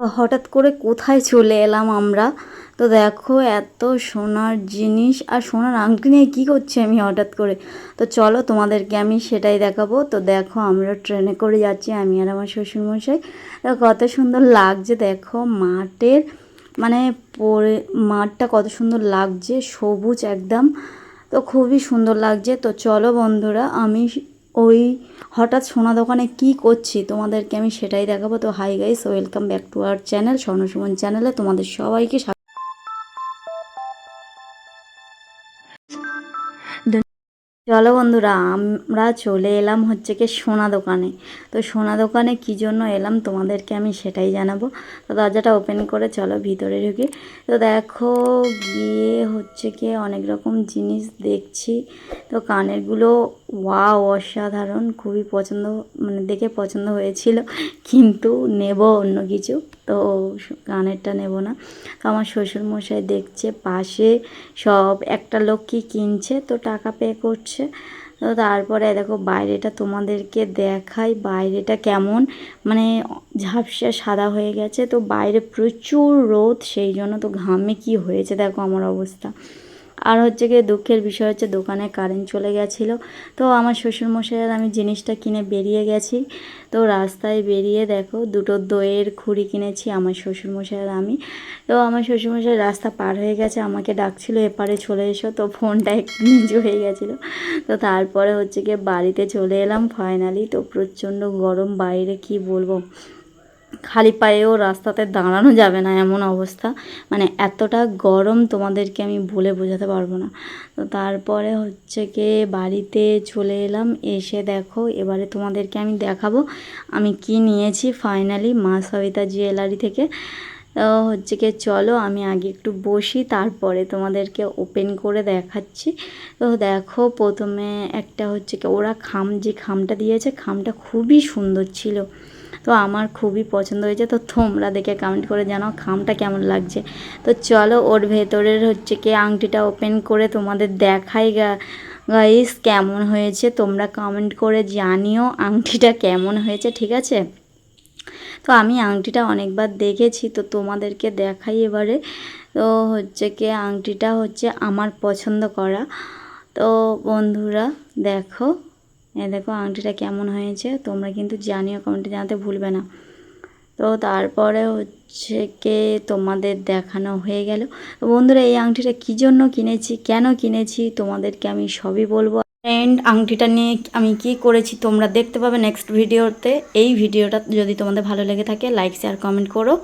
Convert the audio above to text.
হঠাৎ করে কোথায় চলে এলাম আমরা? তো দেখো, এত সোনার জিনিস আর সোনার আংটি নিয়ে কী করছি আমি হঠাৎ করে? তো চলো তোমাদেরকে আমি সেটাই দেখাবো। তো দেখো, আমরা ট্রেনে করে যাচ্ছি, আমি আর আমার শ্বশুরমশাই। কত সুন্দর লাগছে, দেখো মাঠের মানে পরে মাঠটা কত সুন্দর লাগছে, সবুজ একদম। তো খুবই সুন্দর লাগছে। তো চলো বন্ধুরা, আমি ওই হঠাৎ সোনা দোকানে কি করছি তোমাদেরকে আমি সেটাই দেখাবো তো hi guys welcome back to our channel Swarnasuman চ্যানেলে তোমাদের সবাইকে। চলো বন্ধুরা, আমরা চলে এলাম হচ্ছে কি সোনা দোকানে। তো সোনা দোকানে কী জন্য এলাম তোমাদেরকে আমি সেটাই জানাব। তো দরজাটা ওপেন করে চলো ভিতরে ঢুকি। তো দেখো, গিয়ে হচ্ছে কি অনেক রকম জিনিস দেখছি। তো কানেরগুলো ওয়া অসাধারণ, খুবই পছন্দ মানে দেখে পছন্দ হয়েছিল। কিন্তু নেব অন্য কিছু, তো কানেরটা নেব না। তো আমার শ্বশুরমশাই দেখছে, পাশে সব একটা লোক কি কিনছে, তো টাকা পে করছে। তো তারপরে দেখো বাইরেটা তোমাদেরকে দেখাই, বাইরেটা কেমন? মানে ঝাপসা সাদা হয়ে গেছে, তো বাইরে প্রচুর রোদ, সেই জন্য তো ঘামে কি হয়েছে দেখো আমার অবস্থা। আর হচ্ছে গিয়ে দুঃখের বিষয় হচ্ছে দোকানে কারেন্ট চলে গেছিল। তো আমার শ্বশুরমশাই আর আমি জিনিসটা কিনে বেরিয়ে গেছি। তো রাস্তায় বেরিয়ে দেখো দুটো দইয়ের খুঁড়ি কিনেছি আমার শ্বশুরমশাই আর আমি। তো আমার শ্বশুরমশাই রাস্তা পার হয়ে গেছে, আমাকে ডাকছিল, এপারে চলে এসো। তো ফোনটা একটু হয়ে গেছিল। তো তারপরে হচ্ছে গিয়ে বাড়িতে চলে এলাম ফাইনালি তো প্রচণ্ড গরম, বাইরে কি বলব? খালি পায়েও রাস্তাতে দাঁড়ানো যাবে না এমন অবস্থা। মানে এতটা গরম তোমাদেরকে আমি বলে বোঝাতে পারব না। তো তারপরে হচ্ছে কি বাড়িতে চলে এলাম, এসে দেখো এবারে তোমাদেরকে আমি দেখাবো। আমি কি নিয়েছি ফাইনালি মা সবিতা জুয়েলারি থেকে। হচ্ছে কি চলো, আমি আগে একটু বসি, তারপরে তোমাদেরকে ওপেন করে দেখাচ্ছি। তো দেখো, প্রথমে একটা হচ্ছে কি ওরা খাম, যে খামটা দিয়েছে, খামটা খুবই সুন্দর ছিল। তো আমার খুবই পছন্দ হয়েছে। তো তোমরা দেখে কমেন্ট করে জানাও খামটা কেমন লাগছে। তো চলো, ওর ভেতরের হচ্ছে কি আংটিটা ওপেন করে তোমাদের দেখাই গা গাইস কেমন হয়েছে। তোমরা কমেন্ট করে জানিও আংটিটা কেমন হয়েছে, ঠিক আছে? তো আমি আংটিটা অনেকবার দেখেছি, তো তোমাদেরকে দেখাই এবারে। তো হচ্ছে কি, আংটিটা হচ্ছে আমার পছন্দ করা। তো বন্ধুরা, দেখো, এ দেখো আংটিটা কেমন হয়েছে। তোমরা কিন্তু জানিও, কমেন্টে জানাতে ভুলবে না। তো তারপরে হচ্ছে কে, তোমাদের দেখানো হয়ে গেল। বন্ধুরা, এই আংটিটা কী জন্য কিনেছি, কেন কিনেছি, তোমাদেরকে আমি সবই বলব। অ্যান্ড আংটিটা নিয়ে আমি কি করেছি তোমরা দেখতে পাবে নেক্সট ভিডিওতে এই ভিডিওটা যদি তোমাদের ভালো লেগে থাকে লাইক শেয়ার কমেন্ট করো।